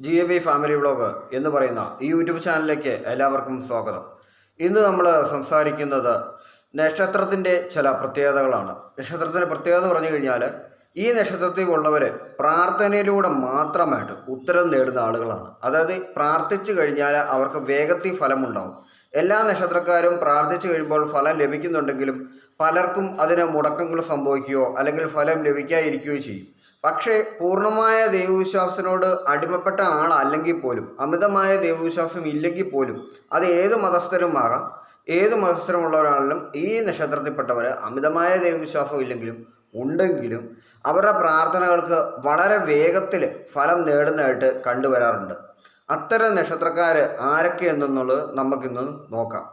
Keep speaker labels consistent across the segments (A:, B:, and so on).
A: G A B family vlog എന്ന് പറയുന്ന ഈ യൂട്യൂബ് ചാനലിലേക്ക് എല്ലാവർക്കും സ്വാഗതം. ഇന്ന് നമ്മൾ സംസാരിക്കുന്നത് നക്ഷത്രത്തിന്റെ ചില പ്രത്യേകതകളാണ്. നക്ഷത്രത്തിന്റെ പ്രത്യേകത പറഞ്ഞു കഴിഞ്ഞാൽ ഈ നക്ഷത്രത്തിൽ ഉള്ളവർ പ്രാർത്ഥനയിലൂടെ മാത്രമായിട്ട് ഉത്തരം നേടുന്ന ആളുകളാണ്. അതായത് പ്രാർത്ഥിച്ചു കഴിഞ്ഞാൽ അവർക്ക് വേഗത്തിൽ ഫലമുണ്ടാവും. എല്ലാ നക്ഷത്രക്കാരും പ്രാർത്ഥിച്ചു കഴിയുമ്പോൾ ഫലം ലഭിക്കുന്നുണ്ടെങ്കിലും പലർക്കും അതിന് മുടക്കങ്ങൾ സംഭവിക്കുകയോ അല്ലെങ്കിൽ ഫലം ലഭിക്കാതിരിക്കുകയോ ചെയ്യും. പക്ഷേ പൂർണമായ ദൈവവിശ്വാസത്തിനോട് അടിമപ്പെട്ട ആളല്ലെങ്കിൽ പോലും അമിതമായ ദൈവവിശ്വാസം ഇല്ലെങ്കിൽ പോലും അത് ഏത് മതസ്ഥരുമാകാം ഏത് മതസ്ഥരമുള്ളവരാണെങ്കിലും ഈ നക്ഷത്രത്തിൽപ്പെട്ടവർ അമിതമായ ദൈവവിശ്വാസം ഇല്ലെങ്കിലും ഉണ്ടെങ്കിലും അവരുടെ പ്രാർത്ഥനകൾക്ക് വളരെ വേഗത്തിൽ ഫലം നേടുന്നതായിട്ട് കണ്ടുവരാറുണ്ട്. അത്തരം നക്ഷത്രക്കാർ ആരൊക്കെയെന്നുള്ളത് നമുക്കിന്ന് നോക്കാം.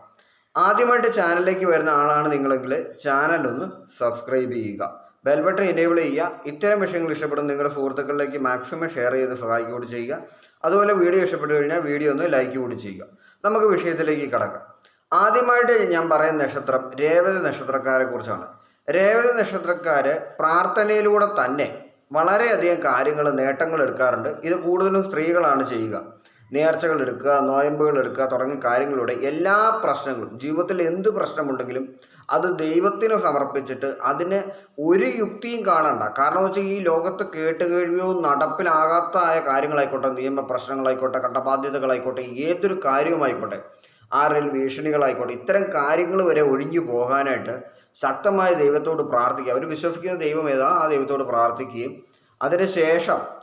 A: ആദ്യമായിട്ട് ചാനലിലേക്ക് വരുന്ന ആളാണ് നിങ്ങളെങ്കിൽ ചാനലൊന്ന് സബ്സ്ക്രൈബ് ചെയ്യുക. ബെൽ ബട്ടൺ എനേബിൾ ചെയ്യുക. ഇത്തരം വിഷയങ്ങൾ ഇഷ്ടപ്പെടുന്ന നിങ്ങളുടെ സുഹൃത്തുക്കളിലേക്ക് മാക്സിമം ഷെയർ ചെയ്ത് സഹായിക്കുകയും ചെയ്യുക. അതുപോലെ വീഡിയോ ഇഷ്ടപ്പെട്ടു കഴിഞ്ഞാൽ വീഡിയോ ഒന്ന് ലൈക്ക് കൂടി ചെയ്യുക. നമുക്ക് വിഷയത്തിലേക്ക് കടക്കാം. ആദ്യമായിട്ട് ഞാൻ പറയുന്ന നക്ഷത്രം രേവതി നക്ഷത്രക്കാരെ കുറിച്ചാണ്. രേവതി നക്ഷത്രക്കാർ പ്രാർത്ഥനയിലൂടെ തന്നെ വളരെയധികം കാര്യങ്ങൾ നേട്ടങ്ങൾ എടുക്കാറുണ്ട്. ഇത് കൂടുതലും സ്ത്രീകളാണ് ചെയ്യുക. നേർച്ചകൾ എടുക്കുക നോയമ്പുകൾ എടുക്കുക തുടങ്ങിയ കാര്യങ്ങളിലൂടെ എല്ലാ പ്രശ്നങ്ങളും ജീവിതത്തിൽ എന്ത് പ്രശ്നമുണ്ടെങ്കിലും അത് ദൈവത്തിന് സമർപ്പിച്ചിട്ട് അതിന് ഒരു യുക്തിയും കാണണ്ട. കാരണം വെച്ചാൽ ഈ ലോകത്ത് കേട്ടുകേഴ്വിയോ നടപ്പിലാകാത്ത ആയ കാര്യങ്ങളായിക്കോട്ടെ നിയമ പ്രശ്നങ്ങളായിക്കോട്ടെ കടബാധ്യതകളായിക്കോട്ടെ ഏതൊരു കാര്യവുമായിക്കോട്ടെ ആരെങ്കിലും ഭീഷണികളായിക്കോട്ടെ ഇത്തരം കാര്യങ്ങൾ വരെ ഒഴിഞ്ഞു പോകാനായിട്ട് ശക്തമായ ദൈവത്തോട് പ്രാർത്ഥിക്കുക. അവർ വിശ്വസിക്കുന്ന ദൈവം ഏതാ? ആ ദൈവത്തോട് പ്രാർത്ഥിക്കുകയും അതിനുശേഷം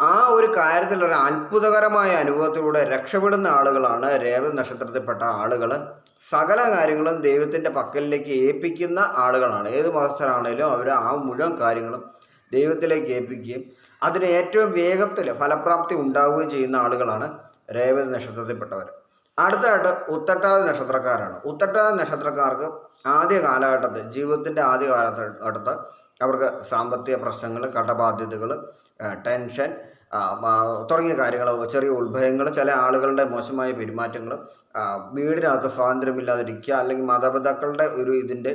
A: ആ ഒരു കാര്യത്തിൽ ഒരു അത്ഭുതകരമായ അനുഭവത്തിലൂടെ രക്ഷപ്പെടുന്ന ആളുകളാണ് രേവതി നക്ഷത്രത്തിൽപ്പെട്ട ആളുകൾ സകല കാര്യങ്ങളും ദൈവത്തിന്റെ പക്കലിലേക്ക് ഏൽപ്പിക്കുന്ന ആളുകളാണ്. ഏത് മതസ്ഥരാണേലും അവർ ആ മുഴുവൻ കാര്യങ്ങളും ദൈവത്തിലേക്ക് ഏൽപ്പിക്കുകയും അതിന് ഏറ്റവും വേഗത്തിൽ ഫലപ്രാപ്തി ഉണ്ടാവുകയും ചെയ്യുന്ന ആളുകളാണ് രേവതി നക്ഷത്രത്തിൽപ്പെട്ടവർ അടുത്തതായിട്ട് ഉത്തട്ടാതി നക്ഷത്രക്കാരാണ്. ഉത്തട്ടാതി നക്ഷത്രക്കാർക്ക് ആദ്യ കാലഘട്ടത്തിൽ ജീവിതത്തിന്റെ ആദ്യ കാലഘട്ടത്ത് അവർക്ക് സാമ്പത്തിക പ്രശ്നങ്ങൾ കടബാധ്യതകൾ ടെൻഷൻ തുടങ്ങിയ കാര്യങ്ങൾ ചെറിയ ഉത്ഭയങ്ങൾ ചില ആളുകളുടെ മോശമായ പെരുമാറ്റങ്ങൾ വീടിനകത്ത് സ്വാതന്ത്ര്യമില്ലാതിരിക്കുക അല്ലെങ്കിൽ മാതാപിതാക്കളുടെ ഒരു ഇതിന്റെ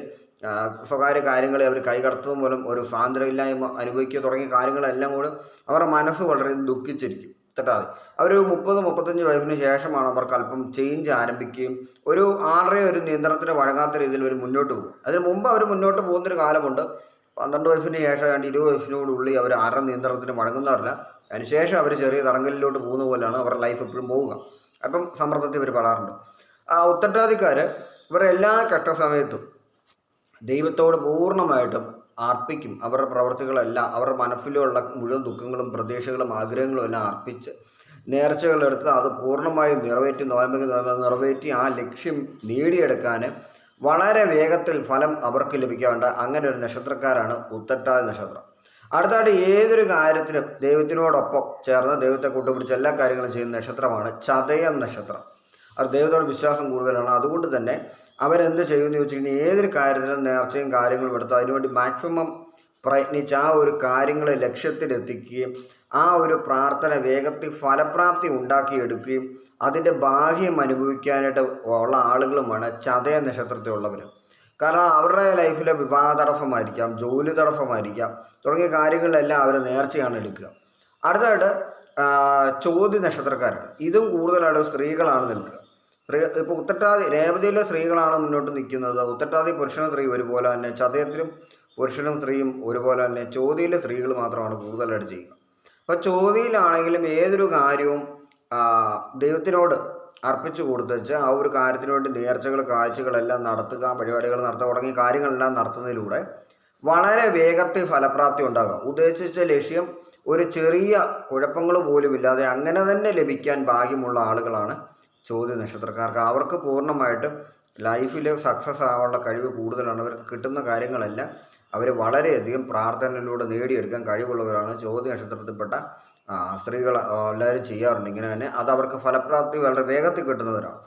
A: സ്വകാര്യ കാര്യങ്ങളെ അവർ കൈകടത്തുന്ന മൂലം ഒരു സ്വാതന്ത്ര്യമില്ലായ്മ അനുഭവിക്കുക തുടങ്ങിയ കാര്യങ്ങളെല്ലാം കൂടെ അവരുടെ മനസ്സ് വളരെ ദുഃഖിച്ചിരിക്കും. തെറ്റാതെ. അവർ മുപ്പത് മുപ്പത്തഞ്ച് വയസ്സിന് ശേഷമാണ് അവർക്ക് അല്പം ചേഞ്ച് ആരംഭിക്കുകയും ഒരു ആളുടെ ഒരു നിയന്ത്രണത്തിന് വഴങ്ങാത്ത രീതിയിൽ അവർ മുന്നോട്ട് പോകും. അതിന് മുമ്പ് അവർ മുന്നോട്ട് പോകുന്നൊരു കാലമുണ്ട്. പന്ത്രണ്ട് വയസ്സിന് ശേഷം ഏതാണ്ട് ഇരുപത് വയസ്സിനോടുള്ളിൽ അവർ ആരുടെ നിയന്ത്രണത്തിന് വഴങ്ങുന്നവരല്ല അതിനുശേഷം അവർ ചെറിയ തടങ്കലിലോട്ട് പോകുന്ന പോലെയാണ് അവരുടെ ലൈഫ് എപ്പോഴും പോവുക. അപ്പം സമ്മർദ്ദത്തിൽ ഇവർ പെടാറുണ്ട് ആ ഉത്തരവാദിക്കാർ ഇവരുടെ എല്ലാ കഷ്ടസമയത്തും ദൈവത്തോട് പൂർണമായിട്ടും അർപ്പിക്കും. അവരുടെ പ്രവർത്തികളെല്ലാം അവരുടെ മനസ്സിലുള്ള മുഴുവൻ ദുഃഖങ്ങളും പ്രതീക്ഷകളും ആഗ്രഹങ്ങളും എല്ലാം അർപ്പിച്ച് നേർച്ചകളെടുത്ത് അത് പൂർണമായും നിറവേറ്റി നോയമ്പ് നിറവേറ്റി ആ ലക്ഷ്യം നേടിയെടുക്കാൻ വളരെ വേഗത്തിൽ ഫലം അവർക്ക് ലഭിക്കാറുണ്ട്. അങ്ങനെ ഒരു നക്ഷത്രക്കാരാണ് ഉത്തട്ടാതി നക്ഷത്രം. അടുത്തായിട്ട് ഏതൊരു കാര്യത്തിനും ദൈവത്തിനോടൊപ്പം ചേർന്ന് ദൈവത്തെ കൂട്ടുപിടിച്ച് എല്ലാ കാര്യങ്ങളും ചെയ്യുന്ന നക്ഷത്രമാണ് ചതയ നക്ഷത്രം. അവർ ദൈവത്തോട് വിശ്വാസം കൂടുതലാണ്. അതുകൊണ്ട് തന്നെ അവരെന്ത് ചെയ്യുമെന്ന് ചോദിച്ചിട്ടുണ്ടെങ്കിൽ ഏതൊരു കാര്യത്തിലും നേർച്ചയും കാര്യങ്ങളും എടുത്ത് അതിനുവേണ്ടി മാക്സിമം പ്രയത്നിച്ച് ആ ഒരു കാര്യങ്ങളെ ലക്ഷ്യത്തിലെത്തിക്കുകയും ആ ഒരു പ്രാർത്ഥന വേഗത്തിൽ ഫലപ്രാപ്തി ഉണ്ടാക്കിയെടുക്കുകയും അതിന്റെ ബാഹ്യം അനുഭവിക്കാനായിട്ട് ഉള്ള ആളുകളുമാണ് ചതയ നക്ഷത്രത്തിലുള്ളവർ കാരണം അവരുടെ ലൈഫിലെ വിവാഹ തടസ്സമായിരിക്കാം ജോലി തടസ്സമായിരിക്കാം തുടങ്ങിയ കാര്യങ്ങളിലെല്ലാം അവർ നേർച്ചയാണ് എടുക്കുക. അടുത്തായിട്ട് ചോദ്യ നക്ഷത്രക്കാരാണ്. ഇതും കൂടുതലായിട്ട് സ്ത്രീകളാണ് നിൽക്കുക. സ്ത്രീ ഇപ്പോൾ ഉത്തട്ടാതി രേവതിയിലെ സ്ത്രീകളാണ് മുന്നോട്ട് നിൽക്കുന്നത്. ഉത്തട്ടാതി പുരുഷനും സ്ത്രീ ഒരുപോലെ തന്നെ ചതയത്തിലും പുരുഷനും സ്ത്രീയും ഒരുപോലെ തന്നെ ചോദ്യയിലെ സ്ത്രീകൾ മാത്രമാണ് കൂടുതലായിട്ട് ചെയ്യുക. അപ്പോൾ ചോദ്യയിലാണെങ്കിലും ഏതൊരു കാര്യവും ദൈവത്തിനോട് അർപ്പിച്ചു കൊടുത്തുവെച്ച് ആ ഒരു കാര്യത്തിന് വേണ്ടി നേർച്ചകൾ കാഴ്ചകളെല്ലാം നടത്തുക പരിപാടികൾ നടത്തുക തുടങ്ങിയ കാര്യങ്ങളെല്ലാം നടത്തുന്നതിലൂടെ വളരെ വേഗത്തിൽ ഫലപ്രാപ്തി ഉണ്ടാകുക. ഉദ്ദേശിച്ച ലക്ഷ്യം ഒരു ചെറിയ കുഴപ്പങ്ങൾ പോലും ഇല്ലാതെ അങ്ങനെ തന്നെ ലഭിക്കാൻ ഭാഗ്യമുള്ള ആളുകളാണ് ചോദ്യ നക്ഷത്രക്കാർക്ക്. അവർക്ക് പൂർണമായിട്ട് ലൈഫിൽ സക്സസ് ആവാനുള്ള കഴിവ് കൂടുതലാണ്. അവർക്ക് കിട്ടുന്ന കാര്യങ്ങളെല്ലാം അവർ വളരെയധികം പ്രാർത്ഥനയിലൂടെ നേടിയെടുക്കാൻ കഴിവുള്ളവരാണ്. ചോദ്യ നക്ഷത്രത്തിൽപ്പെട്ട സ്ത്രീകൾ എല്ലാവരും ചെയ്യാറുണ്ട് ഇങ്ങനെ തന്നെ. അത് അവർക്ക് ഫലപ്രാപ്തി വളരെ വേഗത്തിൽ കിട്ടുന്നവരാണ്.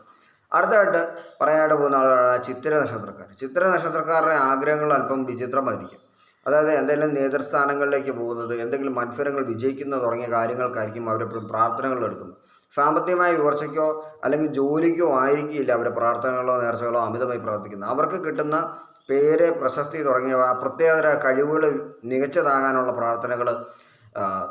A: അടുത്തതായിട്ട് പറയാനായിട്ട് പോകുന്ന ആളാണ് ചിത്ര നക്ഷത്രക്കാർ ചിത്ര നക്ഷത്രക്കാരുടെ ആഗ്രഹങ്ങൾ അല്പം വിചിത്രമായിരിക്കും. അതായത് എന്തെങ്കിലും നേതൃസ്ഥാനങ്ങളിലേക്ക് പോകുന്നത് എന്തെങ്കിലും മത്സരങ്ങൾ വിജയിക്കുന്ന തുടങ്ങിയ കാര്യങ്ങൾക്കായിരിക്കും അവരെപ്പോഴും പ്രാർത്ഥനകൾ എടുക്കുന്നത്. സാമ്പത്തികമായ ഉയർച്ചയ്ക്കോ അല്ലെങ്കിൽ ജോലിക്കോ ആയിരിക്കില്ല അവരെ പ്രാർത്ഥനകളോ നേർച്ചകളോ അമിതമായി പ്രവർത്തിക്കുന്നത്. അവർക്ക് കിട്ടുന്ന പേര് പ്രശസ്തി തുടങ്ങിയവ പ്രത്യേകതര കഴിവുകൾ മികച്ചതാകാനുള്ള പ്രാർത്ഥനകൾ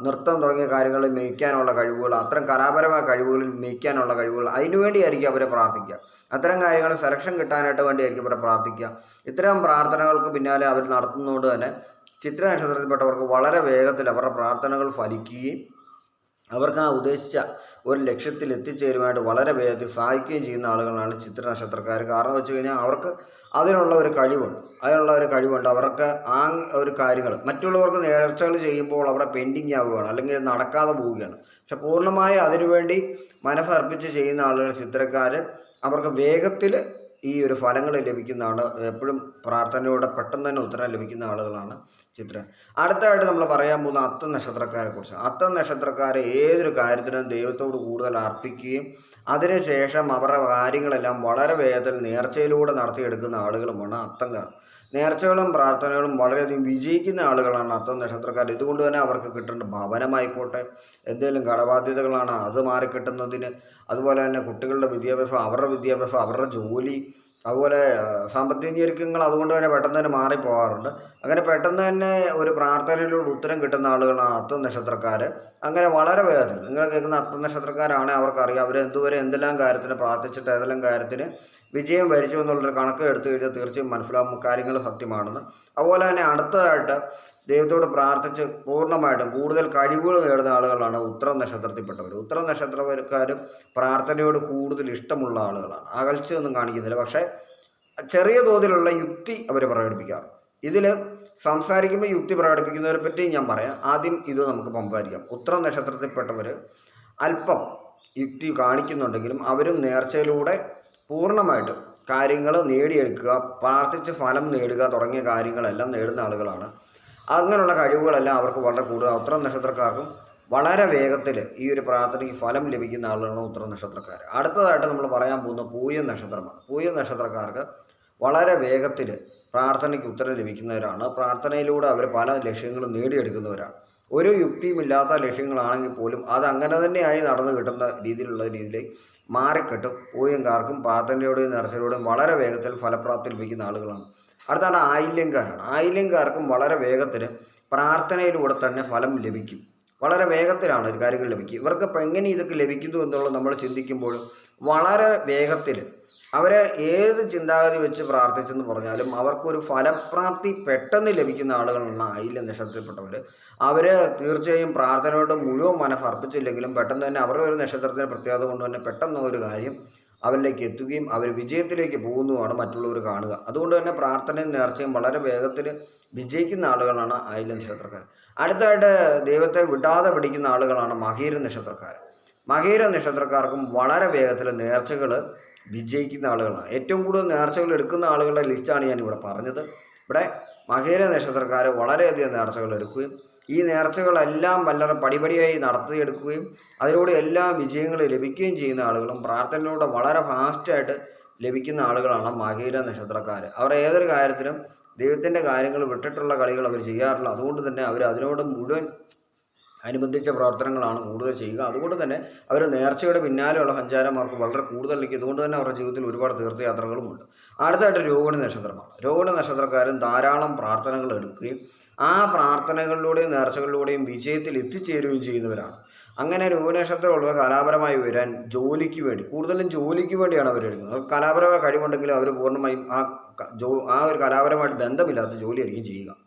A: നൃത്തം തുടങ്ങിയ കാര്യങ്ങളിൽ മേയ്ക്കാനുള്ള കഴിവുകൾ അത്തരം കലാപരമായ കഴിവുകളിൽ മേയ്ക്കാനുള്ള കഴിവുകൾ അതിനുവേണ്ടിയായിരിക്കും അവരെ പ്രാർത്ഥിക്കുക. അത്തരം കാര്യങ്ങൾ സെലക്ഷൻ കിട്ടാനായിട്ട് വേണ്ടിയായിരിക്കും അവരെ പ്രാർത്ഥിക്കുക. ഇത്തരം പ്രാർത്ഥനകൾക്ക് പിന്നാലെ അവർ നടത്തുന്നതുകൊണ്ട് തന്നെ ചിത്ര നക്ഷത്രത്തിൽപ്പെട്ടവർക്ക് വളരെ വേഗത്തിൽ അവരുടെ പ്രാർത്ഥനകൾ ഫലിക്കുകയും അവർക്ക് ആ ഉദ്ദേശിച്ച ഒരു ലക്ഷ്യത്തിൽ എത്തിച്ചേരുമായിട്ട് വളരെ വേഗത്തിൽ സഹായിക്കുകയും ചെയ്യുന്ന ആളുകളാണ് ചിത്ര നക്ഷത്രക്കാർ. കാരണം വെച്ച് കഴിഞ്ഞാൽ അവർക്ക് അതിനുള്ള ഒരു കഴിവുണ്ട്. അതിനുള്ള ഒരു കഴിവുണ്ട്. അവർക്ക് ആ ഒരു കാര്യങ്ങൾ മറ്റുള്ളവർക്ക് നേർച്ചകൾ ചെയ്യുമ്പോൾ അവിടെ പെൻഡിങ് ആവുകയാണ് അല്ലെങ്കിൽ നടക്കാതെ പോവുകയാണ്. പക്ഷെ പൂർണമായി അതിനുവേണ്ടി മനസ്സർപ്പിച്ച് ചെയ്യുന്ന ആളുകൾ ചിത്രക്കാർ അവർക്ക് വേഗത്തിൽ ഈ ഒരു ഫലങ്ങൾ ലഭിക്കുന്നതാണ്. എപ്പോഴും പ്രാർത്ഥനയോടെ പെട്ടെന്ന് തന്നെ ഉത്തരം ലഭിക്കുന്ന ആളുകളാണ്. ചിത്ര. അടുത്തതായിട്ട് നമ്മൾ പറയാൻ പോകുന്ന അത്ത നക്ഷത്രക്കാരെ കുറിച്ച്. അത്ത നക്ഷത്രക്കാരെ ഏതൊരു കാര്യത്തിനും ദൈവത്തോട് കൂടുതൽ അർപ്പിക്കുകയും അതിനുശേഷം അവരുടെ കാര്യങ്ങളെല്ലാം വളരെ വേഗത്തിൽ നേർച്ചയിലൂടെ നടത്തിയെടുക്കുന്ന ആളുകളുമാണ് അത്തങ്കാർ നേർച്ചകളും പ്രാർത്ഥനകളും വളരെയധികം വിജയിക്കുന്ന ആളുകളാണ് അത്തം നക്ഷത്രക്കാർ. ഇതുകൊണ്ട് തന്നെ അവർക്ക് കിട്ടേണ്ട ഭവനമായിക്കോട്ടെ എന്തെങ്കിലും കടബാധ്യതകളാണ് അത് മാറിക്കിട്ടുന്നതിന്. അതുപോലെ തന്നെ കുട്ടികളുടെ വിദ്യാഭ്യാസം അവരുടെ വിദ്യാഭ്യാസം അവരുടെ ജോലി അതുപോലെ സാമ്പത്തിക ഞെരുക്കങ്ങൾ അതുകൊണ്ട് തന്നെ പെട്ടെന്ന് തന്നെ മാറിപ്പോകാറുണ്ട് അങ്ങനെ പെട്ടെന്ന് തന്നെ ഒരു പ്രാർത്ഥനയിലൂടെ ഉത്തരം കിട്ടുന്ന ആളുകളാണ് അത്ത നക്ഷത്രക്കാർ അങ്ങനെ വളരെ വേഗത്തിൽ നിങ്ങൾ കേൾക്കുന്ന അത്ത നക്ഷത്രക്കാരാണ് അവർക്കറിയാം. അവർ എന്തുവരെ എന്തെല്ലാം കാര്യത്തിന് പ്രാർത്ഥിച്ചിട്ട് ഏതെല്ലാം കാര്യത്തിന് വിജയം വരിച്ചു എന്നുള്ളൊരു കണക്ക് എടുത്തു കഴിഞ്ഞാൽ തീർച്ചയായും മനസ്സിലാവും കാര്യങ്ങൾ സത്യമാണെന്ന്. അതുപോലെ തന്നെ അടുത്തതായിട്ട് ദൈവത്തോട് പ്രാർത്ഥിച്ച് പൂർണമായിട്ടും കൂടുതൽ കഴിവുകൾ നേടുന്ന ആളുകളാണ് ഉത്തര നക്ഷത്രത്തിൽപ്പെട്ടവർ ഉത്തര നക്ഷത്രക്കാരും പ്രാർത്ഥനയോട് കൂടുതൽ ഇഷ്ടമുള്ള ആളുകളാണ്. അകൽച്ചയൊന്നും കാണിക്കുന്നില്ല. പക്ഷേ ചെറിയ തോതിലുള്ള യുക്തി അവർ പ്രകടിപ്പിക്കാറ് ഇതിൽ സംസാരിക്കുമ്പോൾ യുക്തി പ്രകടിപ്പിക്കുന്നവരെ പറ്റി ഞാൻ പറയാം. ആദ്യം ഇത് നമുക്ക് സംസാരിക്കാം ഉത്തര നക്ഷത്രത്തിൽപ്പെട്ടവർ അല്പം യുക്തി കാണിക്കുന്നുണ്ടെങ്കിലും അവരും നേർച്ചയിലൂടെ പൂർണമായിട്ടും കാര്യങ്ങൾ നേടിയെടുക്കുക പ്രാർത്ഥിച്ച് ഫലം നേടുക തുടങ്ങിയ കാര്യങ്ങളെല്ലാം നേടുന്ന ആളുകളാണ് അങ്ങനെയുള്ള കഴിവുകളെല്ലാം അവർക്ക് വളരെ കൂടുതൽ ഉത്തരം നക്ഷത്രക്കാർക്കും വളരെ വേഗത്തിൽ ഈ ഒരു പ്രാർത്ഥനയ്ക്ക് ഫലം ലഭിക്കുന്ന ആളുകളാണ് ഉത്തര നക്ഷത്രക്കാർ അടുത്തതായിട്ട് നമ്മൾ പറയാൻ പോകുന്ന പൂയ നക്ഷത്രമാണ്. പൂയ നക്ഷത്രക്കാർക്ക് വളരെ വേഗത്തിൽ പ്രാർത്ഥനയ്ക്ക് ഉത്തരം ലഭിക്കുന്നവരാണ്. പ്രാർത്ഥനയിലൂടെ അവർ പല ലക്ഷ്യങ്ങളും നേടിയെടുക്കുന്നവരാണ്. ഒരു യുക്തിയുമില്ലാത്ത ലക്ഷ്യങ്ങളാണെങ്കിൽ പോലും അത് അങ്ങനെ തന്നെയായി നടന്നു കിട്ടുന്ന രീതിയിലുള്ള രീതിയിൽ മാറിക്കെട്ടും. പൂയങ്കാർക്കും പ്രാർത്ഥനയോടെയും നേർച്ചയോടെയും വളരെ വേഗത്തിൽ ഫലപ്രാപ്തി ലഭിക്കുന്ന ആളുകളാണ്. അടുത്താണ് ആയില്യങ്കാരാണ്. ആയില്യങ്കാർക്കും വളരെ വേഗത്തിൽ പ്രാർത്ഥനയിലൂടെ തന്നെ ഫലം ലഭിക്കും. വളരെ വേഗത്തിലാണ് കാര്യങ്ങൾ ലഭിക്കുക. ഇവർക്ക് ഇപ്പം എങ്ങനെ ഇതൊക്കെ ലഭിക്കുന്നു എന്നുള്ളത് നമ്മൾ ചിന്തിക്കുമ്പോൾ വളരെ വേഗത്തിൽ അവരെ ഏത് ചിന്താഗതി വെച്ച് പ്രാർത്ഥിച്ചെന്ന് പറഞ്ഞാലും അവർക്കൊരു ഫലപ്രാപ്തി പെട്ടെന്ന് ലഭിക്കുന്ന ആളുകളാണ് ആയില്യ നക്ഷത്രത്തിൽപ്പെട്ടവർ അവർ തീർച്ചയായും പ്രാർത്ഥനയോട് മുഴുവൻ മനസ്സ് അർപ്പിച്ചില്ലെങ്കിലും പെട്ടെന്ന് തന്നെ അവരുടെ ഒരു നക്ഷത്രത്തിന്റെ പ്രത്യേകത കൊണ്ട് തന്നെ പെട്ടെന്ന് ഒരു കാര്യം അവരിലേക്ക് എത്തുകയും അവർ വിജയത്തിലേക്ക് പോകുന്നതുമാണ് മറ്റുള്ളവർ കാണുക. അതുകൊണ്ട് തന്നെ പ്രാർത്ഥനയും നേർച്ചയും വളരെ വേഗത്തിൽ വിജയിക്കുന്ന ആളുകളാണ് ആയില്യ നക്ഷത്രക്കാർ. അടുത്തായിട്ട് ദൈവത്തെ വിടാതെ പിടിക്കുന്ന ആളുകളാണ് മഹീര നക്ഷത്രക്കാർ. മഹീര നക്ഷത്രക്കാർക്കും വളരെ വേഗത്തിൽ നേർച്ചകൾ വിജയിക്കുന്ന ആളുകളാണ്. ഏറ്റവും കൂടുതൽ നേർച്ചകൾ എടുക്കുന്ന ആളുകളുടെ ലിസ്റ്റാണ് ഞാൻ ഇവിടെ പറഞ്ഞത്. ഇവിടെ മഹീര നക്ഷത്രക്കാർ വളരെയധികം നേർച്ചകൾ എടുക്കുകയും ഈ നേർച്ചകളെല്ലാം വളരെ പടിപടിയായി നടത്തിയെടുക്കുകയും അതിലൂടെ എല്ലാ വിജയങ്ങളും ലഭിക്കുകയും ചെയ്യുന്ന ആളുകളും പ്രാർത്ഥനയിലൂടെ വളരെ ഫാസ്റ്റായിട്ട് ലഭിക്കുന്ന ആളുകളാണ് മകീര നക്ഷത്രക്കാർ അവർ ഏതൊരു കാര്യത്തിലും ദൈവത്തിന്റെ കാര്യങ്ങൾ വിട്ടിട്ടുള്ള കളികൾ അവർ ചെയ്യാറില്ല. അതുകൊണ്ട് തന്നെ അവർ അതിനോട് മുഴുവൻ അനുബന്ധിച്ച പ്രവർത്തനങ്ങളാണ് കൂടുതൽ ചെയ്യുക. അതുകൊണ്ട് തന്നെ അവർ നേർച്ചയുടെ പിന്നാലെയുള്ള സഞ്ചാരം അവർക്ക് വളരെ കൂടുതലേക്ക് ഇതുകൊണ്ട് തന്നെ അവരുടെ ജീവിതത്തിൽ ഒരുപാട് തീർത്ഥയാത്രകളുമുണ്ട് അടുത്തതായിട്ട് രോഹിണി നക്ഷത്രമാണ്. രോഹിണി നക്ഷത്രക്കാരും ധാരാളം പ്രാർത്ഥനകൾ എടുക്കുകയും ആ പ്രാർത്ഥനകളിലൂടെയും നേർച്ചകളിലൂടെയും വിജയത്തിൽ എത്തിച്ചേരുകയും ചെയ്യുന്നവരാണ്. അങ്ങനെ രൂപനക്ഷത്രമുള്ള നക്ഷത്രമുള്ള കലാപരമായി വരാൻ ജോലിക്ക് വേണ്ടി കൂടുതലും ജോലിക്ക് വേണ്ടിയാണ് അവർ അവർക്ക് കലാപരമായ കഴിവുണ്ടെങ്കിലും അവർ പൂർണമായും ആ ജോ ആ ഒരു കലാപരമായിട്ട് ബന്ധമില്ലാത്ത ജോലിയായിരിക്കും ചെയ്യുക.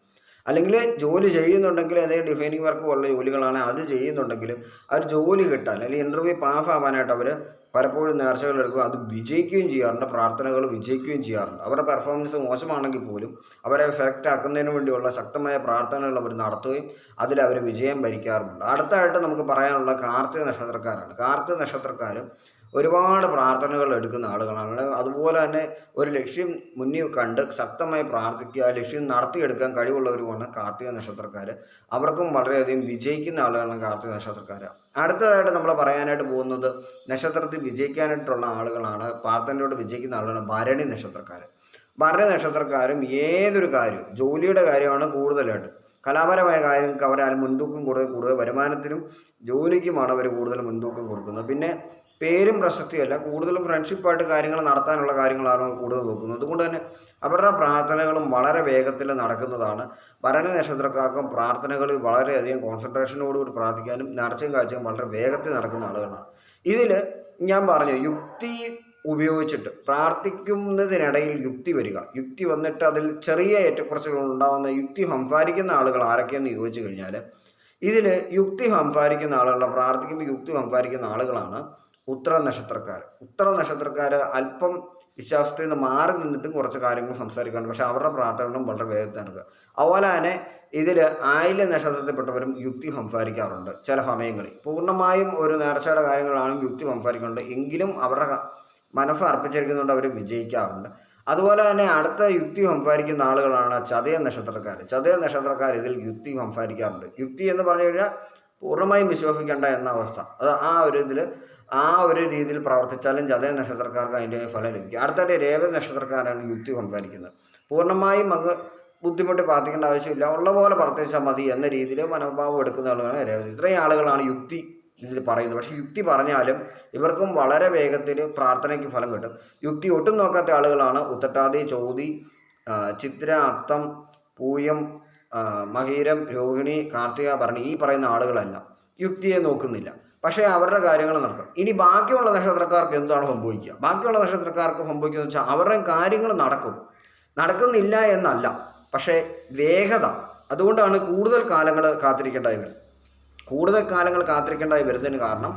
A: അല്ലെങ്കിൽ ജോലി ചെയ്യുന്നുണ്ടെങ്കിൽ ഏതെങ്കിലും ഡിഫൈനിങ് വർക്ക് പോലുള്ള ജോലികളാണ് അത് ചെയ്യുന്നുണ്ടെങ്കിലും അവർ ജോലി കിട്ടാൻ അല്ലെങ്കിൽ ഇന്റർവ്യൂ പാസ്സാവാനായിട്ട് അവർ പലപ്പോഴും നേർച്ചകൾ എടുക്കുക അത് വിജയിക്കുകയും ചെയ്യാറുണ്ട്. പ്രാർത്ഥനകൾ വിജയിക്കുകയും ചെയ്യാറുണ്ട്. അവരുടെ പെർഫോമൻസ് മോശമാണെങ്കിൽ പോലും അവരെ സെലക്ട് ആക്കുന്നതിന് വേണ്ടിയുള്ള ശക്തമായ പ്രാർത്ഥനകൾ അവർ നടത്തുകയും അതിൽ അവർ വിജയം ഭരിക്കാറുമുണ്ട്. അടുത്തായിട്ട് നമുക്ക് പറയാനുള്ള കാർത്തിക നക്ഷത്രക്കാരാണ്. കാർത്തിക നക്ഷത്രക്കാരും ഒരുപാട് പ്രാർത്ഥനകൾ എടുക്കുന്ന ആളുകളാണ്. അതുപോലെ തന്നെ ഒരു ലക്ഷ്യം മുന്നിൽ കണ്ട് ശക്തമായി പ്രാർത്ഥിക്കുക ലക്ഷ്യം നടത്തിയെടുക്കാൻ കഴിവുള്ളവരുമാണ് കാർത്തിക നക്ഷത്രക്കാർ അവർക്കും വളരെയധികം വിജയിക്കുന്ന ആളുകളാണ് കാർത്തിക നക്ഷത്രക്കാർ അടുത്തതായിട്ട് നമ്മൾ പറയാനായിട്ട് പോകുന്നത് നക്ഷത്രത്തിൽ വിജയിക്കാനായിട്ടുള്ള ആളുകളാണ് പ്രാർത്ഥനയോട് വിജയിക്കുന്ന ആളുകളാണ് ഭരണി നക്ഷത്രക്കാർ ഭരണി നക്ഷത്രക്കാരും ഏതൊരു കാര്യവും ജോലിയുടെ കാര്യമാണ് കൂടുതലായിട്ട്. കലാപരമായ കാര്യങ്ങൾക്ക് അവരാൽ മുൻതൂക്കം കൂടുതൽ കൂടുതൽ വരുമാനത്തിനും ജോലിക്കുമാണ് അവർ കൂടുതൽ മുൻതൂക്കം കൊടുക്കുന്നത്. പിന്നെ പേരും പ്രശസ്തിയല്ല കൂടുതലും ഫ്രണ്ട്ഷിപ്പായിട്ട് കാര്യങ്ങൾ നടത്താനുള്ള കാര്യങ്ങളാണ് കൂടുതൽ നോക്കുന്നത്. അതുകൊണ്ട് തന്നെ അവരുടെ പ്രാർത്ഥനകളും വളരെ വേഗത്തിൽ നടക്കുന്നതാണ്. ഭരണി നക്ഷത്രക്കാർക്കും പ്രാർത്ഥനകൾ വളരെയധികം കോൺസെൻട്രേഷനോടുകൂടി പ്രാർത്ഥിക്കാനും നടച്ചും കാഴ്ചയും വളരെ വേഗത്തിൽ നടക്കുന്ന ആളുകളാണ്. ഇതിൽ ഞാൻ പറഞ്ഞു യുക്തി ഉപയോഗിച്ചിട്ട് പ്രാർത്ഥിക്കുന്നതിനിടയിൽ യുക്തി വരിക. യുക്തി വന്നിട്ട് അതിൽ ചെറിയ ഏറ്റക്കുറച്ചുകൾ ഉണ്ടാകുന്ന യുക്തി സംസാരിക്കുന്ന ആളുകൾ ആരൊക്കെയെന്ന് ചോദിച്ചു കഴിഞ്ഞാൽ ഇതിൽ യുക്തി സംസാരിക്കുന്ന ആളുകളുടെ പ്രാർത്ഥിക്കുമ്പോൾ യുക്തി സംസാരിക്കുന്ന ആളുകളാണ്. ഉത്തര നക്ഷത്രക്കാർ ഉത്തര നക്ഷത്രക്കാർ അല്പം വിശ്വാസത്തിൽ നിന്ന് മാറി നിന്നിട്ടും കുറച്ച് കാര്യങ്ങൾ സംസാരിക്കാറുണ്ട്. പക്ഷേ അവരുടെ പ്രാർത്ഥനകളും വളരെ വേഗത്തിൽ നടക്കുക അതുപോലെ തന്നെ ഇതിൽ ആയില്യ നക്ഷത്രത്തിൽപ്പെട്ടവരും യുക്തി സംസാരിക്കാറുണ്ട് ചില സമയങ്ങളിൽ. പൂർണമായും ഒരു നേർച്ചയുടെ കാര്യങ്ങളാണ് യുക്തി സംസാരിക്കുന്നുണ്ട് എങ്കിലും അവരുടെ മനസ്സ് അർപ്പിച്ചിരിക്കുന്നതുകൊണ്ട് അവർ വിജയിക്കാറുണ്ട്. അതുപോലെ തന്നെ അടുത്ത യുക്തി സംസാരിക്കുന്ന ആളുകളാണ് ചതയ നക്ഷത്രക്കാർ ചതയ നക്ഷത്രക്കാർ ഇതിൽ യുക്തി സംസാരിക്കാറുണ്ട്. യുക്തി എന്ന് പറഞ്ഞു കഴിഞ്ഞാൽ പൂർണമായും വിശ്വസിക്കേണ്ട എന്ന അവസ്ഥ. അത് ആ ഒരു ഇതിൽ ആ ഒരു രീതിയിൽ പ്രവർത്തിച്ചാലും ചതയ നക്ഷത്രക്കാർക്ക് അതിന്റെ ഫലം ലഭിക്കും. അടുത്തായിട്ട് രേവതി നക്ഷത്രക്കാരാണ് യുക്തി സംസാരിക്കുന്നത്. പൂർണമായും അങ്ങ് ബുദ്ധിമുട്ടി പ്രാർത്ഥിക്കേണ്ട ആവശ്യമില്ല. ഉള്ള പോലെ പ്രവർത്തിച്ചാൽ മതി എന്ന രീതിയിൽ മനോഭാവം എടുക്കുന്ന ആളുകളാണ് രേവതി ഇത്രയും ആളുകളാണ് യുക്തി ഇതിൽ പറയുന്നത്. പക്ഷേ യുക്തി പറഞ്ഞാലും ഇവർക്കും വളരെ വേഗത്തിൽ പ്രാർത്ഥനയ്ക്ക് ഫലം കിട്ടും. യുക്തി ഒട്ടും നോക്കാത്ത ആളുകളാണ് ഉത്തട്ടാതി ചോതി ചിത്ര അത്തം പൂയം മഹീരം രോഹിണി കാർത്തിക ഭരണി ഈ പറയുന്ന ആളുകളല്ല യുക്തിയെ നോക്കുന്നില്ല. പക്ഷേ അവരുടെ കാര്യങ്ങൾ നടക്കണം ഇനി ബാക്കിയുള്ള നക്ഷത്രക്കാർക്ക് എന്താണ് സംഭവിക്കുക? ബാക്കിയുള്ള നക്ഷത്രക്കാർക്ക് സംഭവിക്കുന്നത് വെച്ചാൽ അവരുടെ കാര്യങ്ങൾ നടക്കും. നടക്കുന്നില്ല എന്നല്ല പക്ഷേ വേഗത. അതുകൊണ്ടാണ് കൂടുതൽ കാലങ്ങൾ കാത്തിരിക്കേണ്ടതായി വരുന്നത്. കൂടുതൽ കാലങ്ങൾ കാത്തിരിക്കേണ്ടതായി വരുന്നതിന് കാരണം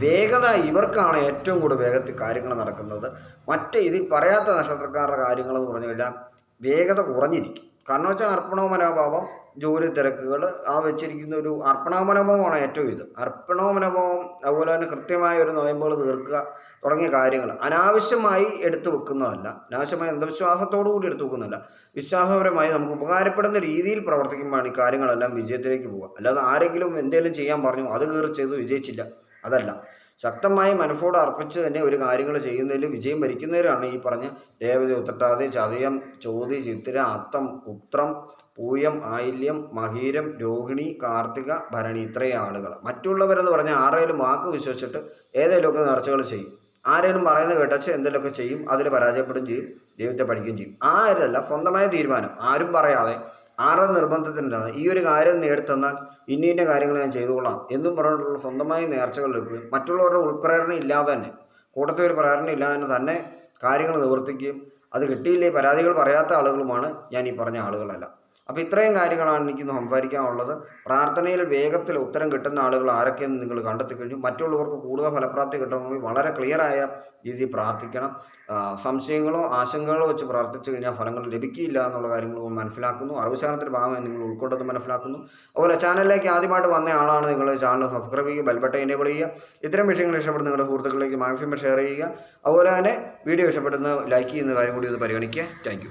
A: വേഗത ഇവർക്കാണ് ഏറ്റവും കൂടുതൽ വേഗത്തിൽ കാര്യങ്ങൾ നടക്കുന്നത്. മറ്റ് ഇത് പറയാത്ത നക്ഷത്രക്കാരുടെ കാര്യങ്ങളെന്ന് പറഞ്ഞു കഴിഞ്ഞാൽ വേഗത കുറഞ്ഞിരിക്കും. കാരണം വെച്ചാൽ അർപ്പണ മനോഭാവം ജോലി തിരക്കുകൾ ആ വെച്ചിരിക്കുന്ന ഒരു അർപ്പണ മനോഭാവമാണ് ഏറ്റവും ഇത്. അർപ്പണ മനോഭാവം അതുപോലെ തന്നെ കൃത്യമായ ഒരു നോയമ്പുകൾ തീർക്കുക തുടങ്ങിയ കാര്യങ്ങൾ അനാവശ്യമായി എടുത്തു വെക്കുന്നതല്ല. അനാവശ്യമായി അന്ധവിശ്വാസത്തോടു കൂടി എടുത്തു വെക്കുന്നതല്ല. വിശ്വാസപരമായി നമുക്ക് ഉപകാരപ്പെടുന്ന രീതിയിൽ പ്രവർത്തിക്കുമ്പോഴാണ് ഈ കാര്യങ്ങളെല്ലാം വിജയത്തിലേക്ക് പോകുക അല്ലാതെ ആരെങ്കിലും എന്തെങ്കിലും ചെയ്യാൻ പറഞ്ഞു അത് കയറി ചെയ്ത് വിജയിച്ചില്ല. അതല്ല. ശക്തമായി മനസ്സോട് അർപ്പിച്ച് തന്നെ ഒരു കാര്യങ്ങൾ ചെയ്യുന്നതിൽ വിജയം ഭരിക്കുന്നവരാണ് ഈ പറഞ്ഞ രേവതി ഉത്തട്ടാതി ചതയം ചോതി ചിത്തിര അത്തം ഉത്രം പൂയം ആയില്യം മഹീരം രോഹിണി കാർത്തിക ഭരണി ഇത്രയും ആളുകൾ. മറ്റുള്ളവരെന്ന് പറഞ്ഞാൽ ആരേലും വാക്ക് വിശ്വസിച്ചിട്ട് ഏതെങ്കിലുമൊക്കെ നേർച്ചകൾ ചെയ്യും. ആരെങ്കിലും പറയുന്നത് കേട്ടച്ച് എന്തെങ്കിലുമൊക്കെ ചെയ്യും അതിൽ പരാജയപ്പെടുകയും ചെയ്യും ദൈവത്തെ പഠിക്കുകയും ചെയ്യും. ആ ഇതല്ല സ്വന്തമായ തീരുമാനം. ആരും പറയാതെ ആരുടെ നിർബന്ധത്തിന്റെ ഈ ഒരു കാര്യം നേടിത്തന്നാൽ ഇന്ന ഇന്ന കാര്യങ്ങൾ ഞാൻ ചെയ്തുകൊള്ളാം എന്നും പറഞ്ഞിട്ടുള്ള സ്വന്തമായ നേർച്ചകൾ എടുക്കുകയും മറ്റുള്ളവരുടെ ഉൾപ്രേരണ ഇല്ലാതെ തന്നെ കൂട്ടത്തിൽ ഒരു പ്രേരണ ഇല്ലാതെ തന്നെ കാര്യങ്ങൾ നിവർത്തിക്കുകയും അത് കിട്ടിയില്ലേ പരാതികൾ പറയാത്ത ആളുകളുമാണ് ഞാൻ ഈ പറഞ്ഞ ആളുകളല്ല. അപ്പോൾ ഇത്രയും കാര്യങ്ങളാണ് എനിക്ക് സംസാരിക്കാനുള്ളത്. പ്രാർത്ഥനയിൽ വേഗത്തിൽ ഉത്തരം കിട്ടുന്ന ആളുകൾ ആരൊക്കെയെന്ന് നിങ്ങൾ കണ്ടെത്തി കഴിഞ്ഞു മറ്റുള്ളവർക്ക് കൂടുതൽ ഫലപ്രാപ്തി കിട്ടണമെങ്കിൽ വളരെ ക്ലിയറായ രീതിയിൽ പ്രാർത്ഥിക്കണം. സംശയങ്ങളോ ആശങ്കകളോ വെച്ച് പ്രാർത്ഥിച്ചു കഴിഞ്ഞാൽ ഫലങ്ങൾ ലഭിക്കില്ല എന്നുള്ള കാര്യങ്ങൾ മനസ്സിലാക്കുന്നു. അറിവുശാലത്തിന്റെ ഭാഗമായി നിങ്ങൾ ഉൾക്കൊണ്ടത് മനസ്സിലാക്കുന്നു. അതുപോലെ ചാനലിലേക്ക് ആദ്യമായിട്ട് വന്ന ആളാണ് നിങ്ങൾ ചാനൽ സബ്സ്ക്രൈബ് ചെയ്യുക ബെൽബട്ടൺ എനേബിൾ ചെയ്യുക. ഇത്തരം വിഷയങ്ങൾ ഇഷ്ടപ്പെടുന്ന നിങ്ങളുടെ സുഹൃത്തുക്കളിലേക്ക് മാക്സിമം ഷെയർ ചെയ്യുക. അതുപോലെ തന്നെ വീഡിയോ ഇഷ്ടപ്പെടുന്ന ലൈക്ക് ചെയ്യുന്ന കാര്യം കൂടി ഒന്ന് പരിഗണിക്കുക. താങ്ക്